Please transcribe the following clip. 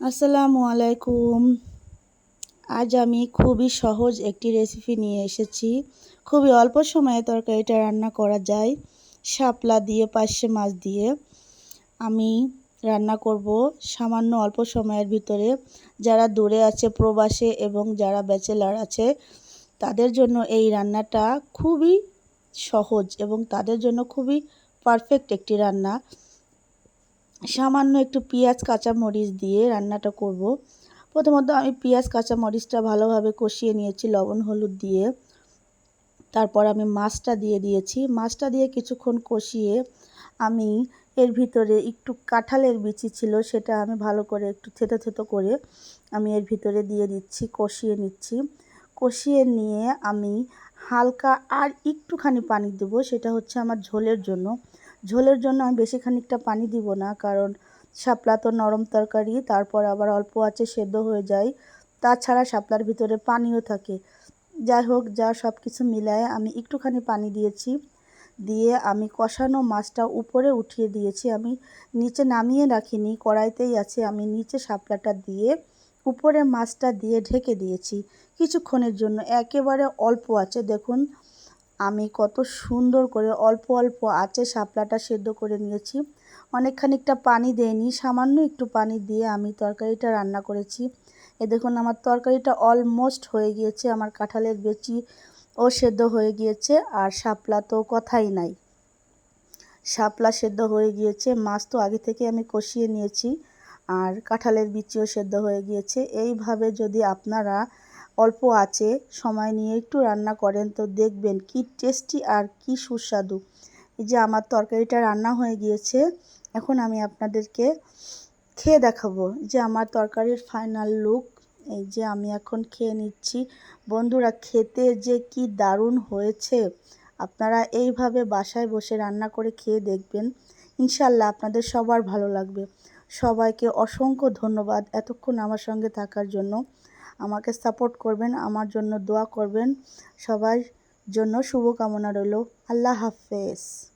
আসসালামু আলাইকুম। আজ আমি খুবই সহজ একটি রেসিপি নিয়ে এসেছি। খুবই অল্প সময়ে তরকারিটা রান্না করা যায়। শাপলা দিয়ে, পার্শে মাছ দিয়ে আমি রান্না করব সামান্য অল্প সময়ের ভিতরে। যারা দূরে আছে, প্রবাসে এবং যারা ব্যাচেলার আছে, তাদের জন্য এই রান্নাটা খুবই সহজ এবং তাদের জন্য খুবই পারফেক্ট একটি রান্না। সামান্য একটু পেঁয়াজ, কাঁচামরিচ দিয়ে রান্নাটা করব। প্রথমত আমি পেঁয়াজ, কাঁচামরিচটা ভালোভাবে কষিয়ে নিয়েছি, লবণ, হলুদ দিয়ে। তারপর আমি মাছটা দিয়ে দিয়েছি। মাছটা দিয়ে কিছুক্ষণ কষিয়ে আমি এর ভিতরে একটু কাঁঠালের বিচি ছিল, সেটা আমি ভালো করে একটু থেতো থেতো করে আমি এর ভিতরে দিয়ে দিচ্ছি, কষিয়ে নিচ্ছি। কষিয়ে নিয়ে আমি হালকা আর একটুখানি পানি দেবো, সেটা হচ্ছে আমার ঝোলের জন্য। ঝোলের জন্য আমি বেশি খানিকটা পানি দিব না, কারণ শাপলা তো নরম তরকারি, তারপর আবার অল্প আছে, সেদ্ধ হয়ে যায়। তাছাড়া শাপলার ভিতরে পানিও থাকে। যাই হোক, যা সব কিছু মিলায় আমি একটুখানি পানি দিয়েছি। দিয়ে আমি কষানো মাছটা উপরে উঠিয়ে দিয়েছি। আমি নিচে নামিয়ে রাখিনি, কড়াইতেই আছে। আমি নিচে শাপলাটা দিয়ে উপরে মাছটা দিয়ে ঢেকে দিয়েছি। কিছুক্ষণের জন্য একেবারে অল্প আছে। দেখুন আমি কত সুন্দর করে অল্প অল্প আঁচে শাপলাটা সেদ্ধ করে নিয়েছি। অনেক খানিকটা পানি দেয়নি সামান্য একটু পানি দিয়ে আমি তরকারিটা রান্না করেছি। এ দেখুন, আমার তরকারিটা অলমোস্ট হয়ে গিয়েছে, আমার কাঁঠালের বেচি ও সেদ্ধ হয়ে গিয়েছে, আর শাপলা তো কথাই নাই। শাপলা সেদ্ধ হয়ে গিয়েছে, মাছ তো আগে থেকে আমি কষিয়ে নিয়েছি, আর কাঁঠালের বিচিও সেদ্ধ হয়ে গিয়েছে। এইভাবে যদি আপনারা অল্প আছে, সময় নিয়ে একটু রান্না করেন তো দেখবেন কি টেস্টি আর কি সুস্বাদু। এই যে আমার তরকারিটা রান্না হয়ে গিয়েছে, এখন আমি আপনাদেরকে খেয়ে দেখাবো। যে আমার তরকারির ফাইনাল লুক এই যে আমি এখন খেয়ে নিচ্ছি। বন্ধুরা, খেতে যে কি দারুণ হয়েছে, আপনারা এইভাবে বাসায় বসে রান্না করে খেয়ে দেখবেন। ইনশাল্লাহ আপনাদের সবার ভালো লাগবে। সবাইকে অসংখ্য ধন্যবাদ এতক্ষণ আমার সঙ্গে থাকার জন্য। আমাকে সাপোর্ট করবেন আমার জন্য দোয়া করবেন। সবার জন্য শুভকামনা রইল। আল্লাহ হাফেজ।